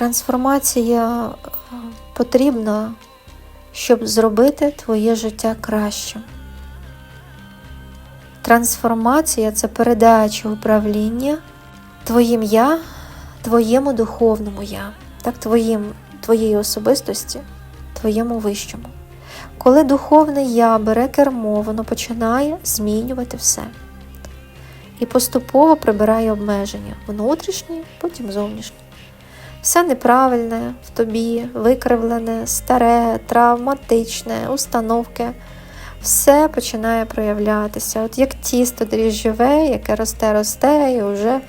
Трансформація е, потрібна, щоб зробити твоє життя кращим. Трансформація це передача управління твоїм я, твоєму духовному я, так, твоїм, твоєї особистості, твоєму вищому. Коли духовне я бере кермо, воно починає змінювати все. І поступово прибирає обмеження внутрішні, потім зовнішні. Все неправильне в тобі, викривлене, старе, травматичне, установки, все починає проявлятися. От як тісто дріжджове, яке росте, росте, і вже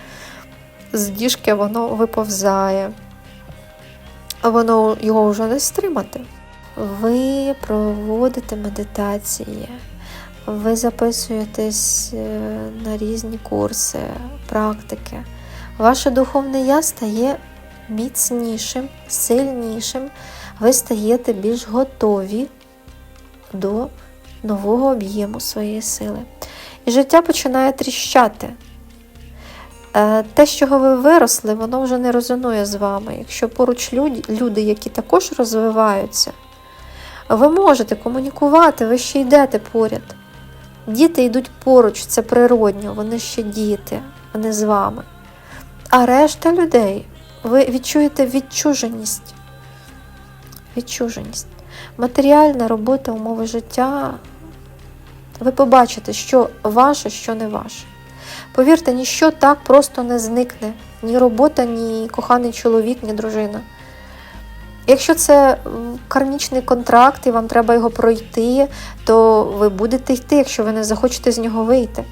з діжки воно виповзає. Воно його вже не стримати. Ви проводите медитації, ви записуєтесь е, на різні курси, практики. Ваше духовне я стає міцнішим, сильнішим, ви стаєте більш готові до нового об'єму своєї сили. І життя починає тріщати. Е, Те, з чого ви виросли, воно вже не резонує з вами. Якщо поруч люди, люди, які також розвиваються, ви можете комунікувати, ви ще йдете поряд. Діти йдуть поруч, це природньо, вони ще діти, вони з вами. А решта людей, ви відчуєте відчуженість. Відчуженість. Матеріальна робота, умови життя. Ви побачите, що ваше, що не ваше. Повірте, ніщо так просто не зникне. Ні робота, ні коханий чоловік, ні дружина. Якщо це кармічний контракт і вам треба його пройти, то ви будете йти, якщо ви не захочете з нього вийти.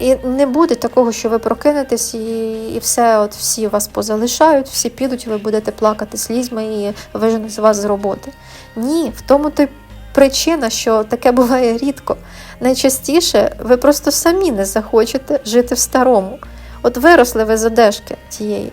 І не буде такого, що ви прокинетесь і, і все, от всі вас позалишають, всі підуть, і ви будете плакати слізьми і виженуть з вас з роботи. Ні, в тому то й причина, що таке буває рідко. Найчастіше ви просто самі не захочете жити в старому. От виросли ви з одежки тієї.